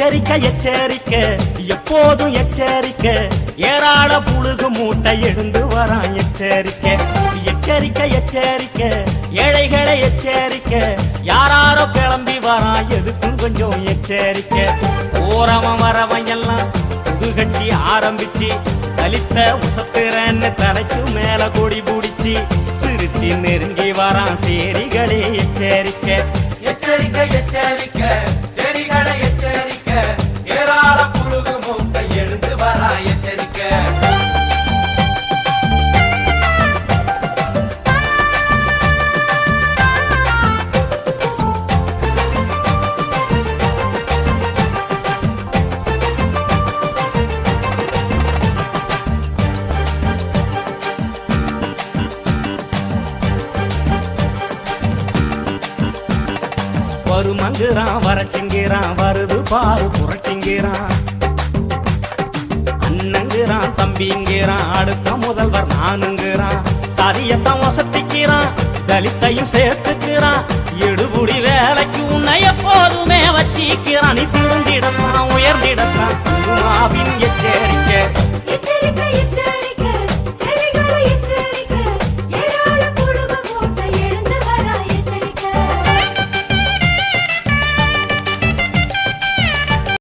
எச்சரிக்கை எச்சரிக்கை. எப்போதும் எச்சரிக்கை. ஏராள புழுகு மூட்டை எழுந்து வரான் எச்சரிக்கை. எச்சரிக்கை எச்சரிக்கை. ஏழைகளை எச்சரிக்கை. யாராரோ கிளம்பி வரான் எதுக்கும் கொஞ்சம் எச்சரிக்கை. ஓரவன் வரவன் எல்லாம் புது கட்சி ஆரம்பிச்சு தலித்த உசத்துறன்னு தலைக்கு மேல கொடி பிடிச்சி சிரிச்சு நெருங்கி வரான் சேரிகளே எச்சரிக்கை. எச்சரிக்கை எச்சரிக்கை. வருமங்குறான் வரச்சிங்கிறான் வருது பாரு புரட்சிங்கிறான். அண்ணங்கிறான் தம்பிங்கிறான் அடுத்த முதல்வர் நானுங்கிறான். சரியத்தான் வசத்திக்கிறான் தலித்தையும் சேர்த்துக்கிறான். எடுபுடி வேலைக்கு உன்னை எப்போதுமே வச்சிக்கிறான். நீ திருந்திடத்தான் உயர்ந்திடத்தான். குருமாவின்